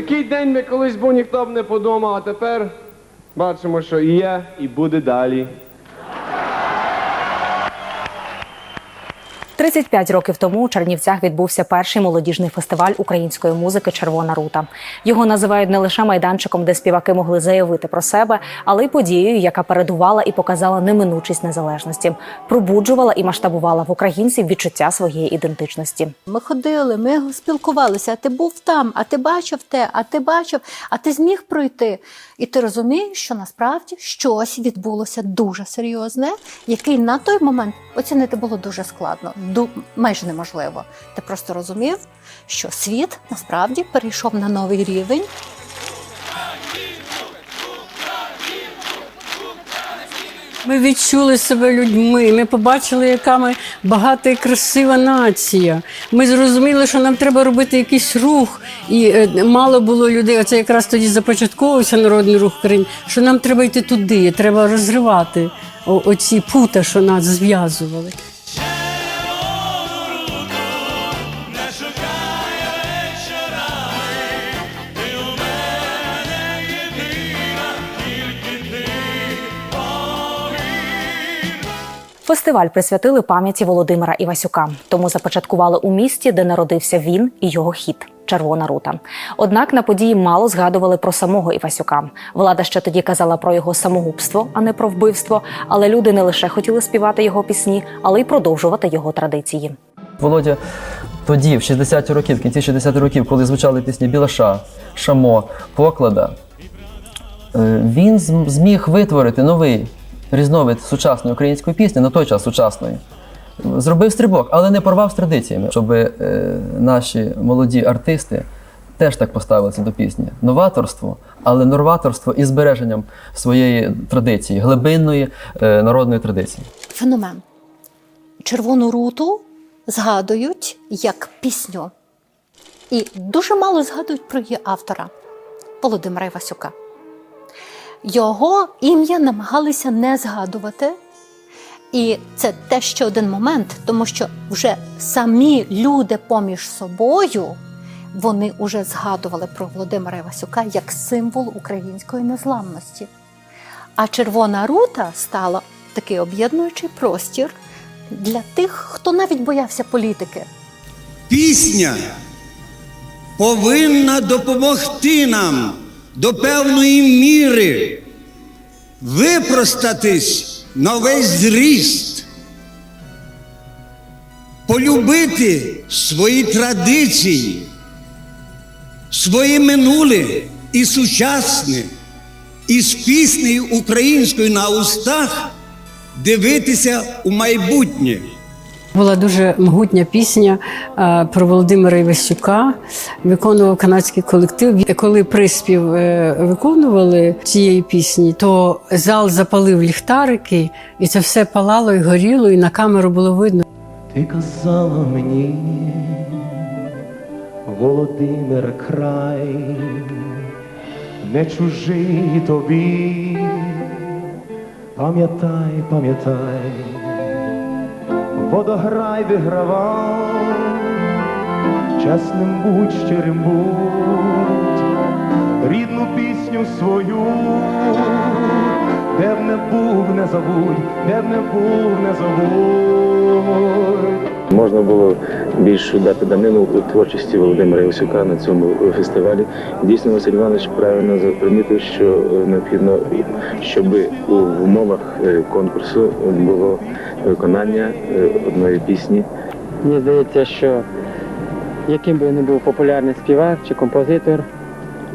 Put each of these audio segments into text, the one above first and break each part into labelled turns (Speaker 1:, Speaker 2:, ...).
Speaker 1: Такий день ми колись був, ніхто б не подумав, а тепер бачимо, що і є, і буде далі.
Speaker 2: 35 років тому у Чернівцях відбувся перший молодіжний фестиваль української музики Червона рута. Його називають не лише майданчиком, де співаки могли заявити про себе, але й подією, яка передувала і показала неминучість незалежності, пробуджувала і масштабувала в українців відчуття своєї ідентичності.
Speaker 3: Ми ходили, ми спілкувалися. А ти був там, а ти бачив те, а ти бачив, а ти зміг пройти. І ти розумієш, що насправді щось відбулося дуже серйозне, який на той момент оцінити було дуже складно, майже неможливо. Ти просто розумів, що світ насправді перейшов на новий рівень.
Speaker 4: Ми відчули себе людьми. Ми побачили, яка ми багата і красива нація. Ми зрозуміли, що нам треба робити якийсь рух, і е, мало було людей. Оце якраз тоді започатковувався народний рух України. Що нам треба йти туди, треба розривати оці пута, що нас зв'язували.
Speaker 2: Фестиваль присвятили пам'яті Володимира Івасюка, тому започаткували у місті, де народився він і його хід. Червона рута. Однак на події мало згадували про самого Івасюка. Влада ще тоді казала про його самогубство, а не про вбивство. Але люди не лише хотіли співати його пісні, але й продовжувати його традиції.
Speaker 5: Володя тоді, в 60-ті роки, в кінці 60-х років, коли звучали пісні Білаша, Шамо, Поклада, е, він зміг витворити новий різновид сучасної української пісні, на той час сучасної. Зробив стрибок, але не порвав з традиціями, щоб е, наші молоді артисти теж так поставилися до пісні. Новаторство, але новаторство із збереженням своєї традиції, глибинної е, народної традиції.
Speaker 3: Феномен. Червону руту згадують як пісню. І дуже мало згадують про її автора Володимира Івасюка. Його ім'я намагалися не згадувати. І це те ще один момент, тому що вже самі люди поміж собою вони вже згадували про Володимира Івасюка як символ української незламності. А червона рута стала такий об'єднуючий простір для тих, хто навіть боявся політики.
Speaker 6: Пісня повинна допомогти нам до певної міри випростатись на весь зріст, полюбити свої традиції, своє минуле і сучасне, і з піснею українською на устах дивитися у майбутнє.
Speaker 4: Була дуже могутня пісня е, про Володимира Івасюка. Виконував канадський колектив. Коли приспів е, виконували цієї пісні, то зал запалив ліхтарики, і це все палало і горіло, і на камеру було видно.
Speaker 7: Ти казала мені, Володимир край, не чужий тобі, пам'ятай, пам'ятай, водограй вигравав, чесним будь, щирим будь, рідну пісню свою, де б не був, не забудь, де б не був, не забудь.
Speaker 8: Можна було більш дати данину у творчості Володимира Івасюка на цьому фестивалі. Дійсно, Василь Іванович правильно запримітив, що е, необхідно, щоб у умовах е, конкурсу було виконання е, одної пісні.
Speaker 9: Мені здається, що яким би не був популярний співак чи композитор,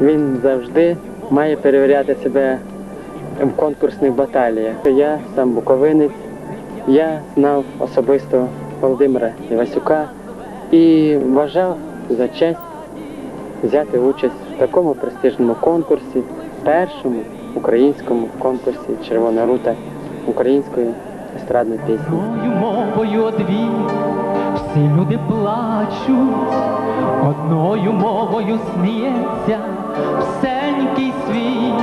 Speaker 9: він завжди має перевіряти себе в конкурсних баталіях. Я сам буковинець, я знав особисто Володимира Івасюка і вважав за честь взяти участь в такому престижному конкурсі, першому українському конкурсі Червона рута української естрадної пісні.
Speaker 10: Мовою одві, всі люди плачуть, одною мовою сміється всенький світ,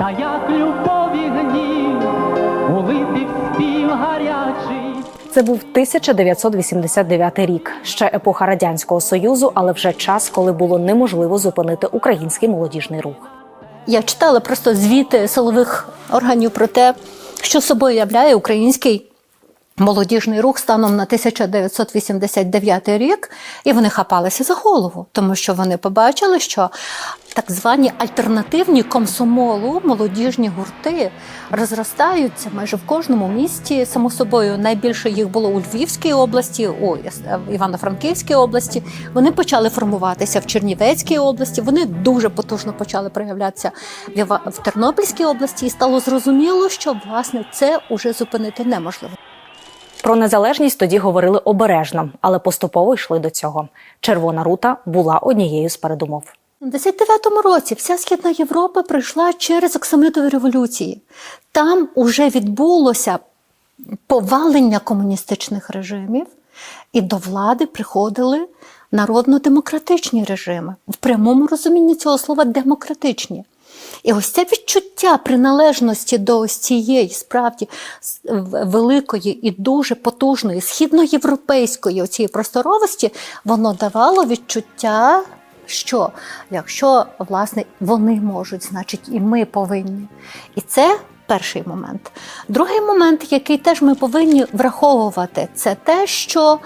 Speaker 10: та як любові гнів, улити в спів гарячий.
Speaker 2: Це був 1989 рік, ще епоха радянського союзу, але вже час, коли було неможливо зупинити український молодіжний рух.
Speaker 3: Я читала просто звіти силових органів про те, що собою являє український молодіжний рух станом на 1989 рік, і вони хапалися за голову, тому що вони побачили, що так звані альтернативні комсомолу молодіжні гурти розростаються майже в кожному місті. Само собою найбільше їх було у Львівській області, у Івано-Франківській області. Вони почали формуватися в Чернівецькій області. Вони дуже потужно почали проявлятися в Тернопільській області, і стало зрозуміло, що власне це уже зупинити неможливо.
Speaker 2: Про незалежність тоді говорили обережно, але поступово йшли до цього. Червона рута була однією з передумов.
Speaker 3: У 79-му році вся Східна Європа пройшла через оксамитові революції. Там уже відбулося повалення комуністичних режимів, і до влади приходили народно-демократичні режими в прямому розумінні цього слова демократичні. І ось це відчуття приналежності до ось цієї справді великої і дуже потужної східноєвропейської оцієї просторовості, воно давало відчуття, що якщо власне вони можуть, значить і ми повинні. І це перший момент. Другий момент, який теж ми повинні враховувати, це те, що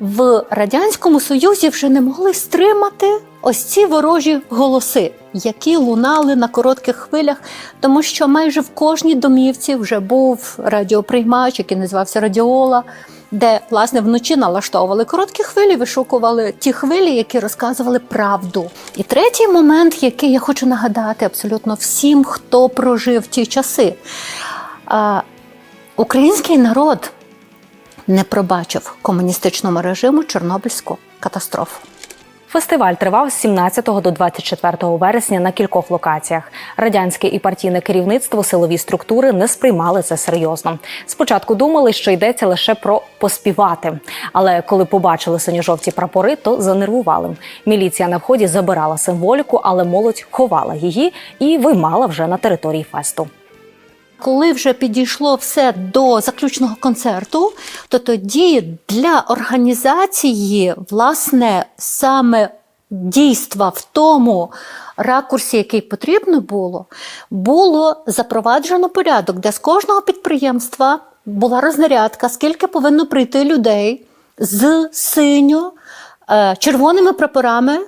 Speaker 3: в Радянському Союзі вже не могли стримати ось ці ворожі голоси, які лунали на коротких хвилях, тому що майже в кожній домівці вже був радіоприймач, який називався Радіола, де власне вночі налаштовували короткі хвилі, вишукували ті хвилі, які розказували правду. І третій момент, який я хочу нагадати абсолютно всім, хто прожив ті часи. Український народ не пробачив комуністичному режиму Чорнобильську катастрофу.
Speaker 2: Фестиваль тривав з 17 до 24 вересня на кількох локаціях. Радянське і партійне керівництво силові структури не сприймали це серйозно. Спочатку думали, що йдеться лише про поспівати. Але коли побачили синьо-жовті прапори, то занервували. Міліція на вході забирала символіку, але молодь ховала її і виймала вже на території фесту.
Speaker 3: Коли вже підійшло все до заключного концерту, то тоді для організації, власне, саме дійства в тому ракурсі, який потрібно було, було запроваджено порядок, де з кожного підприємства була рознарядка, скільки повинно прийти людей з синьо е, червоними прапорами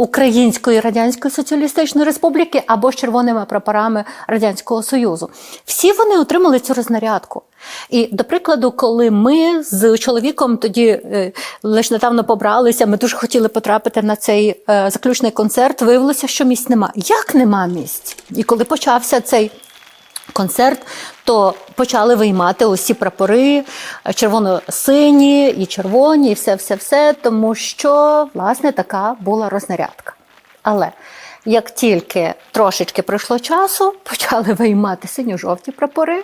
Speaker 3: Української Радянської Соціалістичної Республіки або з червоними прапорами Радянського Союзу. Всі вони отримали цю рознарядку. І, до прикладу, коли ми з чоловіком тоді е, лише недавно побралися, ми дуже хотіли потрапити на цей е, заключний концерт, виявилося, що місць нема. Як нема місць? І коли почався цей концерт, то почали виймати усі прапори е, червоно-сині і червоні, і все, все, все, тому що власне така була рознарядка. Але як тільки трошечки пройшло часу, почали виймати синьо-жовті прапори.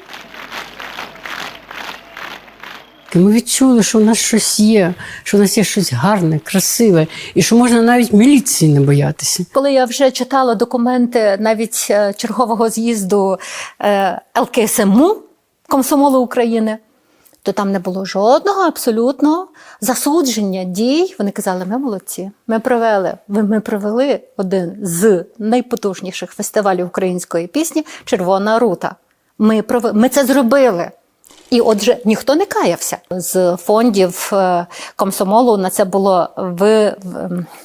Speaker 4: І ми відчули, що у нас щось є, що у нас є щось гарне, красиве, і що можна навіть міліції не боятися.
Speaker 3: Коли я вже читала документи навіть е, чергового з'їзду е, ЛКСМУ Комсомолу України, то там не було жодного абсолютно засудження дій. Вони казали, ми молодці. Ми провели, ми провели один з найпотужніших фестивалів української пісні Червона рута. Ми, прови- ми це зробили. І отже, ніхто не каявся з фондів е, комсомолу. На це було ви,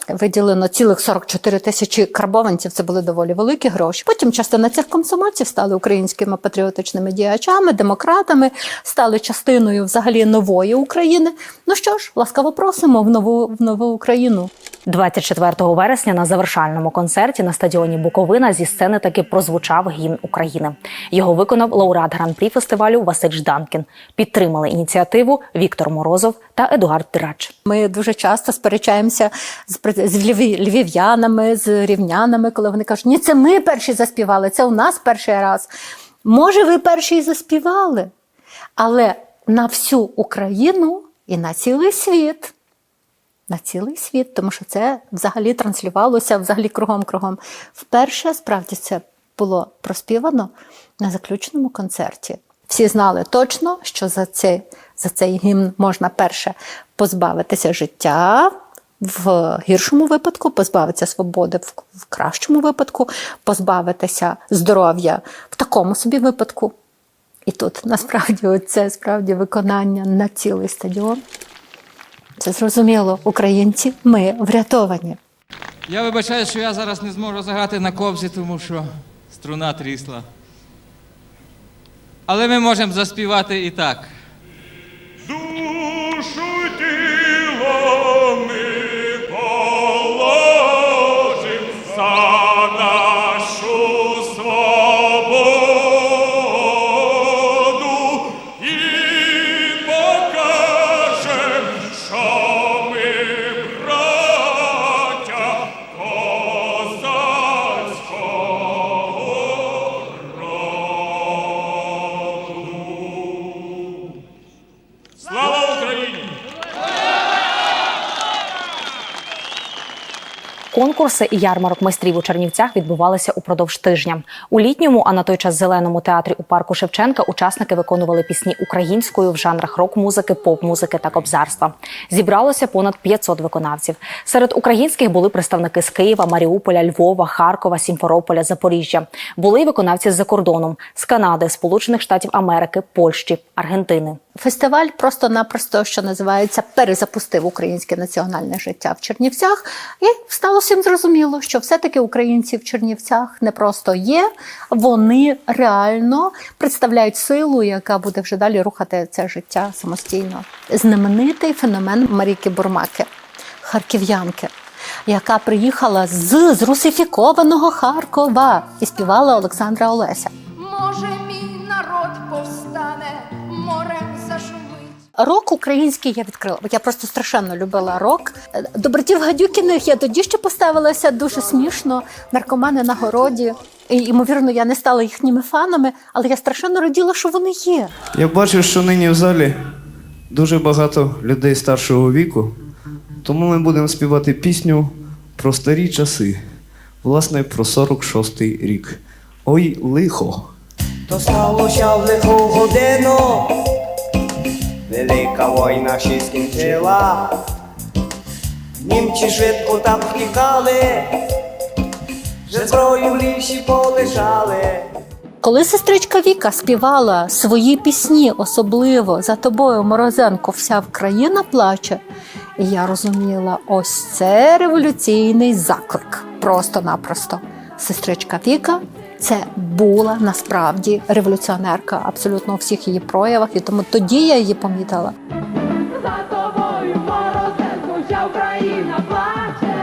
Speaker 3: виділено цілих 44 тисячі карбованців. Це були доволі великі гроші. Потім частина цих комсомольців стали українськими патріотичними діячами, демократами, стали частиною взагалі нової України. Ну що ж, ласкаво просимо в нову в нову Україну.
Speaker 2: 24 вересня на завершальному концерті на стадіоні Буковина зі сцени таки прозвучав гімн України. Його виконав лауреат гран-прі фестивалю Василь Жданкін. Підтримали ініціативу Віктор Морозов та Едуард Драч.
Speaker 3: Ми дуже часто сперечаємося з, з львів- львів'янами, з рівнянами, коли вони кажуть, ні, це ми перші заспівали, це у нас перший раз. Може, ви перші і заспівали, але на всю Україну і на цілий світ. На цілий світ, тому що це взагалі транслювалося взагалі кругом-кругом. Вперше справді це було проспівано на заключному концерті. Всі знали точно, що за цей, за цей гімн можна перше позбавитися життя. В гіршому випадку позбавитися свободи, в, кращому випадку позбавитися здоров'я в такому собі випадку. І тут насправді це справді виконання на цілий стадіон. Це зрозуміло, українці, ми врятовані.
Speaker 11: Я вибачаю, що я зараз не зможу заграти на кобзі, тому що струна трісла. Але ми можемо заспівати і так.
Speaker 2: Конкурси і ярмарок майстрів у Чернівцях відбувалися упродовж тижня. У літньому, а на той час зеленому театрі у парку Шевченка учасники виконували пісні українською в жанрах рок-музики, поп-музики та кобзарства. Зібралося понад 500 виконавців. Серед українських були представники з Києва, Маріуполя, Львова, Харкова, Сімферополя, Запоріжжя. Були й виконавці з-за кордоном з Канади, Сполучених Штатів Америки, Польщі, Аргентини.
Speaker 3: Фестиваль просто-напросто, що називається, перезапустив українське національне життя в Чернівцях, і стало всім зрозуміло, що все-таки українці в Чернівцях не просто є, вони реально представляють силу, яка буде вже далі рухати це життя самостійно. Знаменитий феномен Маріки Бурмаки, харків'янки. Яка приїхала з зрусифікованого Харкова і співала Олександра Олеся.
Speaker 12: Може, мій народ повстане.
Speaker 3: Рок український я відкрила. бо Я просто страшенно любила рок. До братів Гадюкіних я тоді ще поставилася дуже смішно. Наркомани на городі. І, ймовірно, я не стала їхніми фанами, але я страшенно раділа, що вони є.
Speaker 13: Я бачу, що нині в залі дуже багато людей старшого віку, тому ми будемо співати пісню про старі часи, власне, про 46-й рік. Ой, лихо!
Speaker 14: То сталося в лиху годину, велика війна ще скінчила. Німці швидко там втікали, вже зброю в лісі полишали.
Speaker 3: Коли сестричка Віка співала свої пісні, особливо за тобою, Морозенко, вся Вкраїна плаче, і я розуміла, ось це революційний заклик. Просто-напросто. Сестричка Віка це була насправді революціонерка абсолютно у всіх її проявах, і тому тоді я її помітила.
Speaker 12: За тобою морозенку, вся Україна плаче.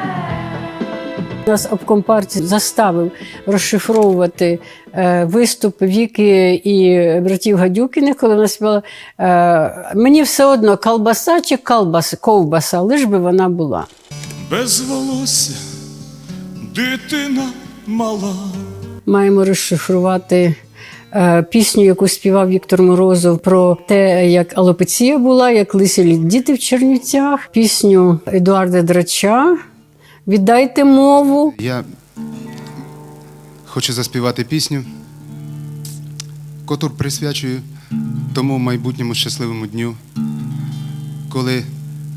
Speaker 4: Нас обком партії заставив розшифровувати е, виступ Віки і братів Гадюкіних, коли вона співала. Е, мені все одно колбаса чи колбаса, ковбаса, лиш би вона була.
Speaker 7: Без волосся, дитина мала.
Speaker 4: Маємо розшифрувати е, пісню, яку співав Віктор Морозов про те, як алопеція була, як лисі діти в Чернівцях, пісню Едуарда Драча. Віддайте мову.
Speaker 15: Я хочу заспівати пісню, котру присвячую тому майбутньому щасливому дню, коли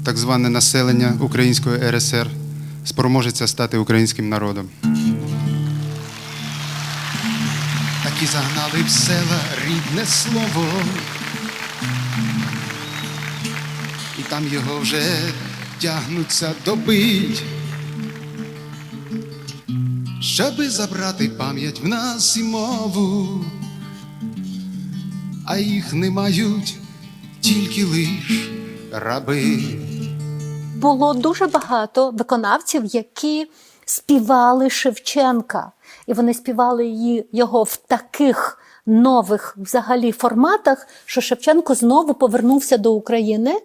Speaker 15: так зване населення Української РСР спроможеться стати українським народом. І загнали в села рідне слово, і там його вже тягнуться добить. Щоби забрати пам'ять в нас і мову, а їх не мають тільки лиш раби.
Speaker 3: було дуже багато виконавців, які співали Шевченка, і вони співали її його в таких нових взагалі форматах, що Шевченко знову повернувся до України.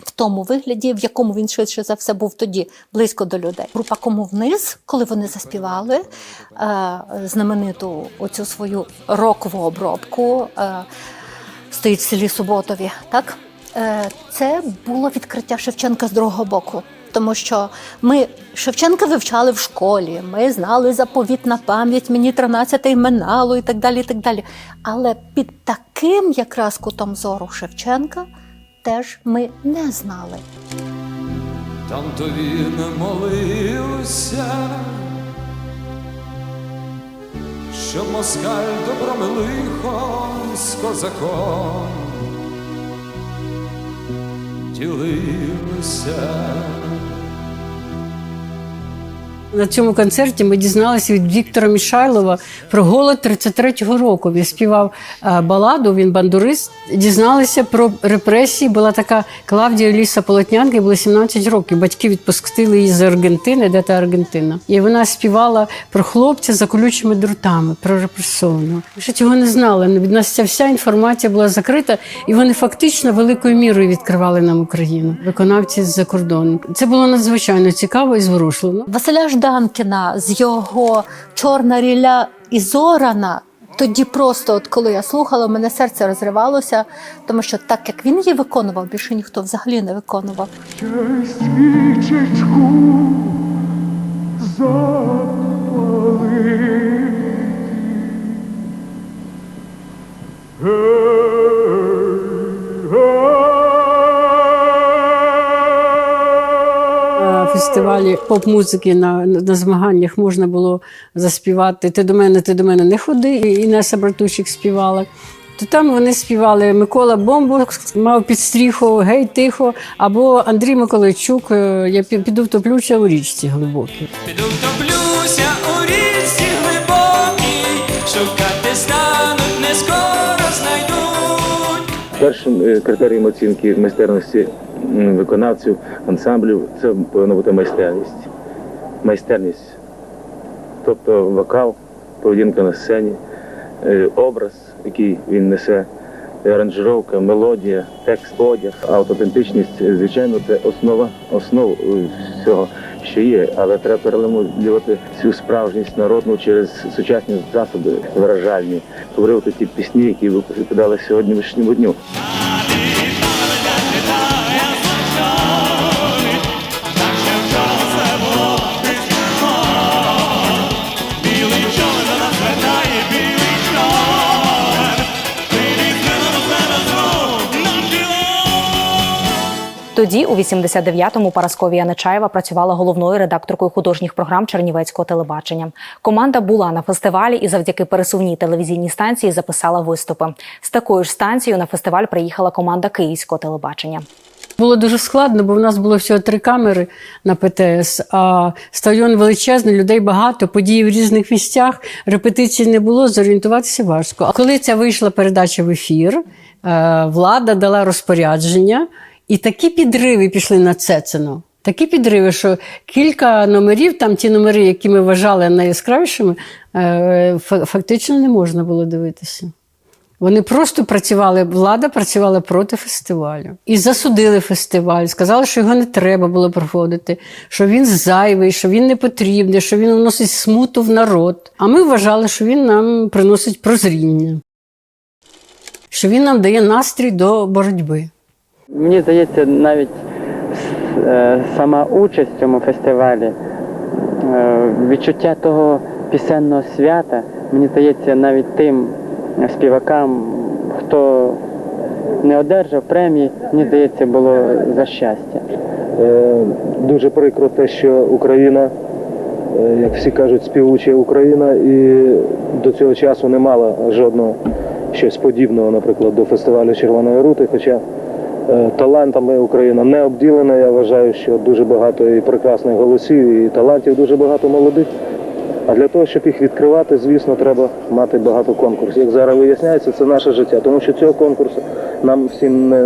Speaker 3: В тому вигляді, в якому він швидше за все був тоді близько до людей. Група Кому вниз, коли вони заспівали е, знамениту оцю свою рокову обробку, е, стоїть в селі Суботові. Так? Е, це було відкриття Шевченка з другого боку. Тому що ми Шевченка вивчали в школі, ми знали заповіт на пам'ять, мені 13 минало і так далі. і так далі. Але під таким якраз кутом зору Шевченка теж ми не знали.
Speaker 10: Там то він молився, щоб москаль добром лихом з козаком ділився.
Speaker 4: На цьому концерті ми дізналися від Віктора Мішайлова про голод 33-го року. Він співав е, баладу, він бандурист. Дізналися про репресії. Була така Клавдія Ліса Полотнянка, їй було 17 років. Батьки відпустили її з Аргентини, де та Аргентина. І вона співала про хлопця за колючими дротами, про репресованого. Ми ще цього не знали. Від нас ця вся інформація була закрита, і вони фактично великою мірою відкривали нам Україну. Виконавці з-за кордону. Це було надзвичайно цікаво і зворушливо.
Speaker 3: Василя Жданкіна з його чорна ріля і зорана. Тоді просто, от коли я слухала, мене серце розривалося, тому що так як він її виконував, більше ніхто взагалі не виконував.
Speaker 10: Запали.
Speaker 4: Фестивалі поп-музики на, на змаганнях можна було заспівати Ти до мене, ти до мене не ходи. І Інеса Братущик співала. То там вони співали Микола Бомбо, мав підстріху Гей, тихо, або Андрій Миколайчук е, Я піду втоплюся у річці глибокій.
Speaker 10: Піду втоплюся у річці глибокій, шукати стануть,
Speaker 8: Першим е, критерієм оцінки майстерності виконавців, ансамблів це повинна бути майстерність. Майстерність. Тобто вокал, поведінка на сцені, е, образ, який він несе, аранжировка, мелодія, текст, одяг, аутентичність, звичайно, це основа основ е, всього, що є. Але треба переломлювати цю справжність народну через сучасні засоби виражальні, створювати ті пісні, які випадали сьогоднішньому дню.
Speaker 2: Тоді, у 89-му, Парасковія Нечаєва працювала головною редакторкою художніх програм Чернівецького телебачення. Команда була на фестивалі і завдяки пересувній телевізійній станції записала виступи. З такою ж станцією на фестиваль приїхала команда Київського телебачення.
Speaker 4: Було дуже складно, бо в нас було всього три камери на ПТС, а стадіон величезний, людей багато, події в різних місцях, репетицій не було, зорієнтуватися важко. А коли ця вийшла передача в ефір, е, влада дала розпорядження, і такі підриви пішли на Цецину. Такі підриви, що кілька номерів, там ті номери, які ми вважали найяскравішими, е, фактично не можна було дивитися. Вони просто працювали, влада працювала проти фестивалю. І засудили фестиваль, сказали, що його не треба було проводити, що він зайвий, що він не потрібний, що він вносить смуту в народ. А ми вважали, що він нам приносить прозріння, що він нам дає настрій до боротьби.
Speaker 9: Мені здається, навіть е, сама участь в цьому фестивалі, е, відчуття того пісенного свята, мені здається, навіть тим співакам, хто не одержав премії, мені здається, було за щастя.
Speaker 8: Е, Дуже прикро те, що Україна, як всі кажуть, співуча Україна, і до цього часу не мала жодного щось подібного, наприклад, до фестивалю Червоної рути. Хоча талантами Україна не обділена. Я вважаю, що дуже багато і прекрасних голосів, і талантів дуже багато молодих. А для того, щоб їх відкривати, звісно, треба мати багато конкурсів. Як зараз виясняється, це наше життя, тому що цього конкурсу нам всім не,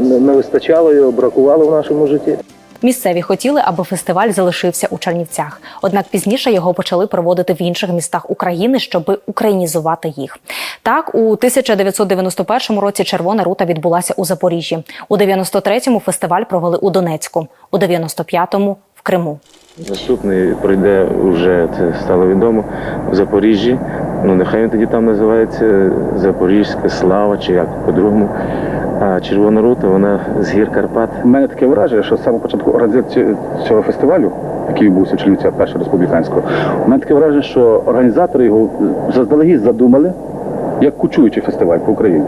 Speaker 8: не, не вистачало, його бракувало в нашому житті.
Speaker 2: Місцеві хотіли, аби фестиваль залишився у Чернівцях. Однак пізніше його почали проводити в інших містах України, щоб українізувати їх. Так, у 1991 році Червона рута відбулася у Запоріжжі. У 93-му фестиваль провели у Донецьку, у 95-му – в Криму.
Speaker 8: Наступний пройде вже це стало відомо в Запоріжжі. Ну нехай він тоді там називається Запорізька слава чи як по-другому. А червона рута, вона з гір Карпат.
Speaker 16: У мене таке враження, що з самого початку організації цього фестивалю, який відбувся в Чернівцях першого республіканського, у мене таке враження, що організатори його заздалегідь задумали як кучуючий фестиваль по Україні.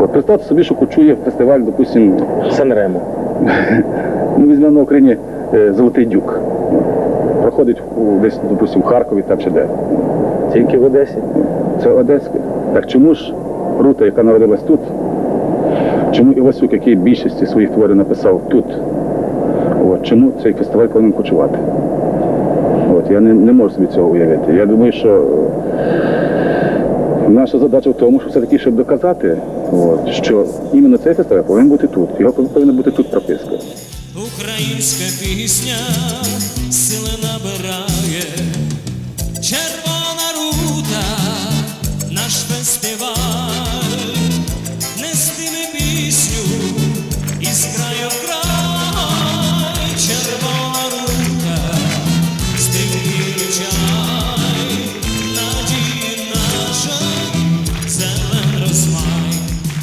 Speaker 16: От представте собі, що кучує фестиваль, допустимо,
Speaker 8: Санремо.
Speaker 16: ну візьмемо на Україні е, Золотий Дюк. Проходить десь, допустимо, в Харкові там чи де.
Speaker 8: Тільки в Одесі.
Speaker 16: Це Одеське. Так чому ж Рута, яка народилась тут, чому Івасюк, який більшості своїх творів написав тут, от, чому цей фестиваль повинен кочувати? От, я не, не можу собі цього уявити. Я думаю, що е, наша задача в тому, що все-таки, щоб доказати, от, що іменно цей фестиваль повинен бути тут. Його повинна бути тут прописка.
Speaker 10: Українська пісня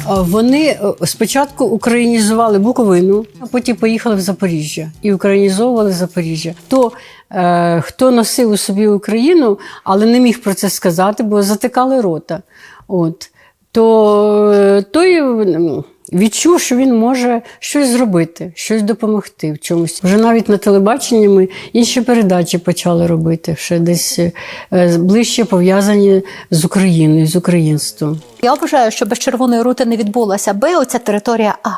Speaker 4: Вони е, спочатку українізували Буковину, а потім поїхали в Запоріжжя і українізовували Запоріжжя. То е, хто носив у собі Україну, але не міг про це сказати, бо затикали рота. От. То е, той м, відчув, що він може щось зробити, щось допомогти в чомусь. Вже навіть на телебаченні ми інші передачі почали робити, ще десь е, ближче пов'язані з Україною, з українством.
Speaker 3: Я вважаю, що без червоної рути не відбулася би оця територія А.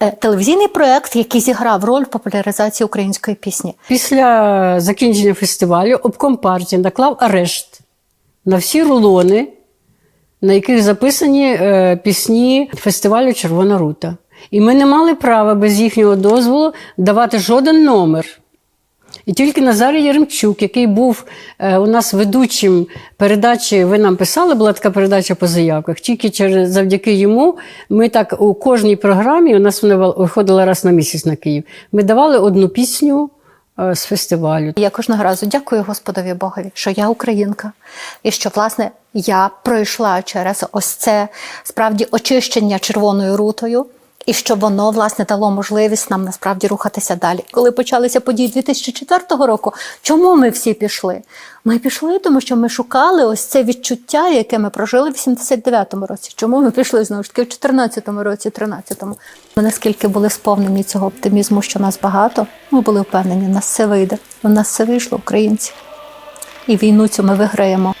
Speaker 3: Е, Телевізійний проект, який зіграв роль в популяризації української пісні.
Speaker 4: Після закінчення фестивалю обком партії наклав арешт на всі рулони, на яких записані е, пісні фестивалю Червона рута. І ми не мали права без їхнього дозволу давати жоден номер. І тільки Назарій Яремчук, який був е, у нас ведучим передачі, ви нам писали, була така передача по заявках. Тільки через завдяки йому ми так у кожній програмі, у нас вона виходила раз на місяць на Київ. Ми давали одну пісню з фестивалю.
Speaker 3: Я кожного разу дякую Господові Богові, що я українка, і що власне я пройшла через ось це справді очищення червоною рутою. І що воно власне дало можливість нам насправді рухатися далі. Коли почалися події 2004 року, чому ми всі пішли? Ми пішли, тому що ми шукали ось це відчуття, яке ми прожили в 79-му році. Чому ми пішли знову ж таки в 14-му році, 13-му? Ми наскільки були сповнені цього оптимізму, що нас багато, ми були впевнені, нас все вийде. У нас все вийшло, українці. І війну цю ми виграємо.